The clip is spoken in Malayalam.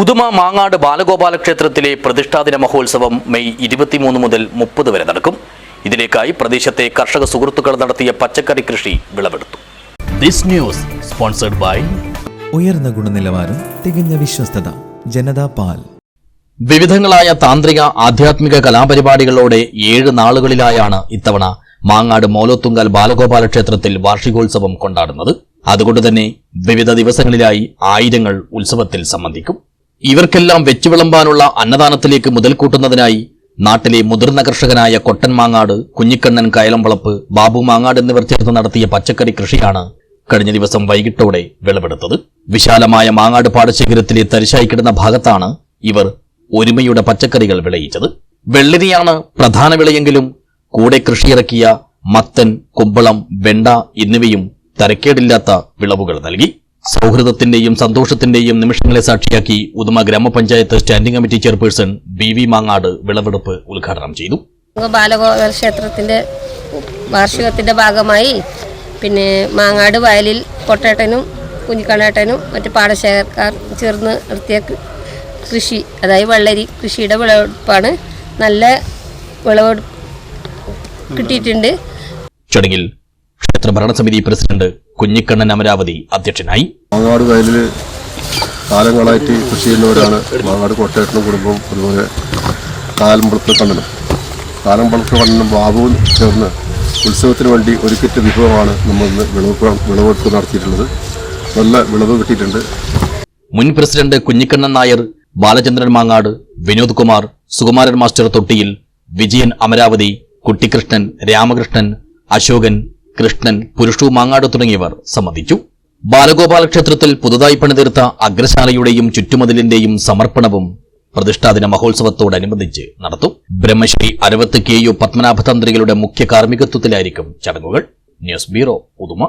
ഉദുമ മാങ്ങാട് ബാലഗോപാല ക്ഷേത്രത്തിലെ പ്രതിഷ്ഠാദിന മഹോത്സവം മെയ് ഇരുപത്തിമൂന്ന് മുതൽ മുപ്പത് വരെ നടക്കും. ഇതിലേക്കായി പ്രദേശത്തെ കർഷക സുഹൃത്തുക്കൾ നടത്തിയ പച്ചക്കറി കൃഷി വിളവെടുത്തു. ദിസ് ന്യൂസ് സ്പോൺസർഡ് ബൈ ഉയർന്ന ഗുണനിലവാരം തികഞ്ഞ വിശ്വസ്തത ജനതാ പാൽ. വിവിധങ്ങളായ താന്ത്രിക ആധ്യാത്മിക കലാപരിപാടികളോടെ ഏഴ് നാളുകളിലായാണ് ഇത്തവണ മാങ്ങാട് മോലോത്തുങ്കൽ ബാലഗോപാല ക്ഷേത്രത്തിൽ വാർഷികോത്സവം കൊണ്ടാടുന്നത്. അതുകൊണ്ട് തന്നെ വിവിധ ദിവസങ്ങളിലായി ആയിരങ്ങൾ ഉത്സവത്തിൽ സംബന്ധിക്കും. ഇവർക്കെല്ലാം വെച്ചുവിളമ്പാനുള്ള അന്നദാനത്തിലേക്ക് മുതൽക്കൂട്ടുന്നതിനായി നാട്ടിലെ മുതിർന്ന കർഷകനായ കൊട്ടൻ മാങ്ങാട് കുഞ്ഞിക്കണ്ണൻ കയലംവളപ്പ് ബാബു മാങ്ങാട് എന്നിവർ ചേർന്ന് നടത്തിയ പച്ചക്കറി കൃഷിയാണ് കഴിഞ്ഞ ദിവസം വൈകിട്ടോടെ വിളവെടുത്തത്. വിശാലമായ മാങ്ങാട് പാടശേഖരത്തിലെ തരിശായി കിടന്ന ഭാഗത്താണ് ഇവർ ഒരുമയുടെ പച്ചക്കറികൾ വിളയിച്ചത്. വെള്ളരിയാണ് പ്രധാന വിളയെങ്കിലും കൂടെ കൃഷിയിറക്കിയ മത്തൻ കുമ്പളം വെണ്ട എന്നിവയും തരക്കേടില്ലാത്ത വിളവുകൾ നൽകി. സൗഹൃദത്തിന്റെയും സന്തോഷത്തിന്റെയും നിമിഷങ്ങളെ സാക്ഷിയാക്കി ഉദമ ഗ്രാമപഞ്ചായത്ത് standing committee chairperson B V Mangad വിളവെടുപ്പ് ഉദ്ഘാടനം ചെയ്തു. ബാലഗോപാല ക്ഷേത്രത്തിന്റെ വാർഷികത്തിന്റെ ഭാഗമായി പിന്നെ മാങ്ങാട് വയലിൽ കൊട്ടേട്ടനും കുഞ്ഞിക്കണ്ണേട്ടനും മറ്റു പാടശേഖരക്കാർ ചേർന്ന് നടത്തിയ കൃഷി അതായത് വെള്ളരി കൃഷിയുടെ വിളവെടുപ്പാണ്. നല്ല വിളവെടുപ്പ് കിട്ടിയിട്ടുണ്ട്. ചടങ്ങിൽ ക്ഷേത്ര ഭരണസമിതി പ്രസിഡന്റ് കുഞ്ഞിക്കണ്ണൻ അമരാവതി അധ്യക്ഷനായി? മാങ്ങാട് വയലിൽ കാലങ്ങളായിട്ട് കൃഷി ചെയ്യുന്നവരാണ്. മാങ്ങാട് കോട്ടയത്തിനും കുടുംബം അതുപോലെ കാലമ്പളത്ത് കണ്ണനും. കാലമ്പളത്ത് കണ്ണനും ബാബുവും ചേർന്ന് ഉത്സവത്തിന് വേണ്ടി ഒരുക്കിറ്റ വിഭവമാണ് നമ്മൾ ഇന്ന് വിളവെടുപ്പ് വിളവെടുപ്പ് നടത്തിയിട്ടുള്ളത്. നല്ല വിളവ് കിട്ടിയിട്ടുണ്ട്. മുൻ പ്രസിഡന്റ് കുഞ്ഞിക്കണ്ണൻ നായർ ബാലചന്ദ്രൻ മാങ്ങാട് വിനോദ് കുമാർ സുകുമാരൻ മാസ്റ്റർ തൊട്ടിയിൽ വിജയൻ അമരാവതി കുട്ടിക്കൃഷ്ണൻ രാമകൃഷ്ണൻ അശോകൻ കൃഷ്ണൻ പുരുഷു മാങ്ങാട് തുടങ്ങിയവർ സംബന്ധിച്ചു ബാലഗോപാല ക്ഷേത്രത്തിൽ പുതുതായി പണിതീർത്ത അഗ്രശാലയുടെയും ചുറ്റുമതിലിന്റെയും സമർപ്പണവും പ്രതിഷ്ഠാദിന മഹോത്സവത്തോടനുബന്ധിച്ച് നടത്തും. ബ്രഹ്മശ്രീ അരവത്ത് കെ യു പത്മനാഭതന്ത്രികളുടെ മുഖ്യ കാർമ്മികത്വത്തിലായിരിക്കും ചടങ്ങുകൾ. News bureau Uduma